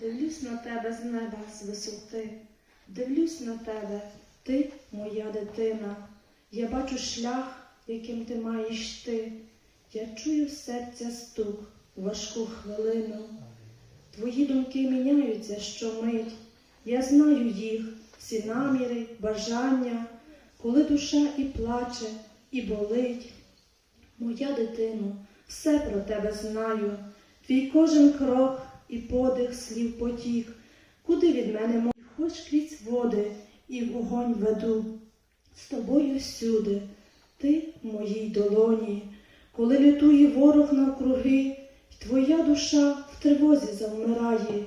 Дивлюсь на тебе з неба, з висоти, дивлюсь на тебе, ти моя дитина. Я бачу шлях, яким ти маєш йти. Я чую серця стук у важку хвилину. Твої думки міняються щомить. Я знаю їх, всі наміри, бажання, коли душа і плаче, і болить. Моя дитино, все про тебе знаю, твій кожен крок і подих слів потік, куди від мене мов, хоч крізь води і вогонь веду. З тобою всюди, ти в моїй долоні, коли лютує ворог навкруги, й твоя душа в тривозі завмирає.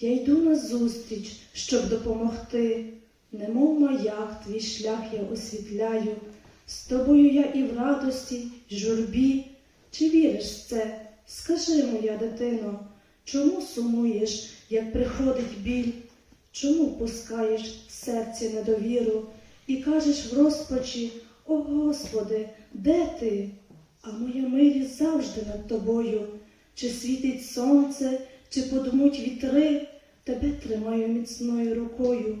Я йду назустріч, щоб допомогти, немов маяк твій шлях я освітляю. З тобою я і в радості, й журбі. Чи віриш в це? Скажи, моя дитино, чому сумуєш, як приходить біль? Чому пускаєш в серці недовіру і кажеш в розпачі, о Господи, де ти? А моя милість завжди над тобою. Чи світить сонце, чи подмуть вітри, тебе тримаю міцною рукою.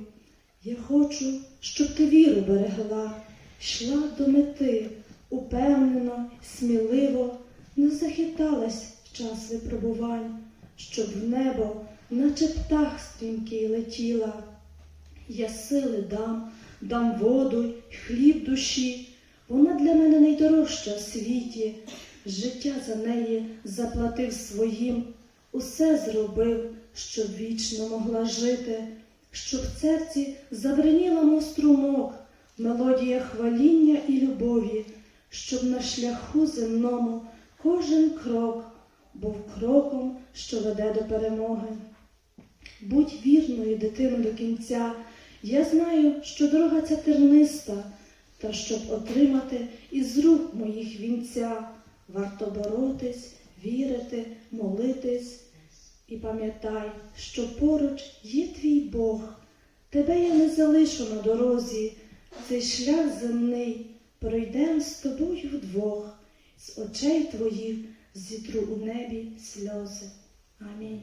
Я хочу, щоб ти віру берегла, йшла до мети, упевнено, сміливо, не захиталась в час випробувань, щоб в небо, наче птах стрімкий летіла. Я сили дам, дам воду й хліб душі, вона для мене найдорожча в світі. Життя за неї заплатив своїм, усе зробив, щоб вічно могла жити, щоб в серці забриніла мов струмок, мелодія хваління і любові, щоб на шляху земному кожен крок був кроком, що веде до перемоги. Будь вірною, дитино, до кінця. Я знаю, що дорога ця терниста, та щоб отримати із рук моїх вінця, варто боротись, вірити, молитись. І пам'ятай, що поруч є твій Бог. Тебе я не залишу на дорозі. Цей шлях земний пройдем з тобою вдвох, з очей твоїх зітру у небі сльози. Амінь.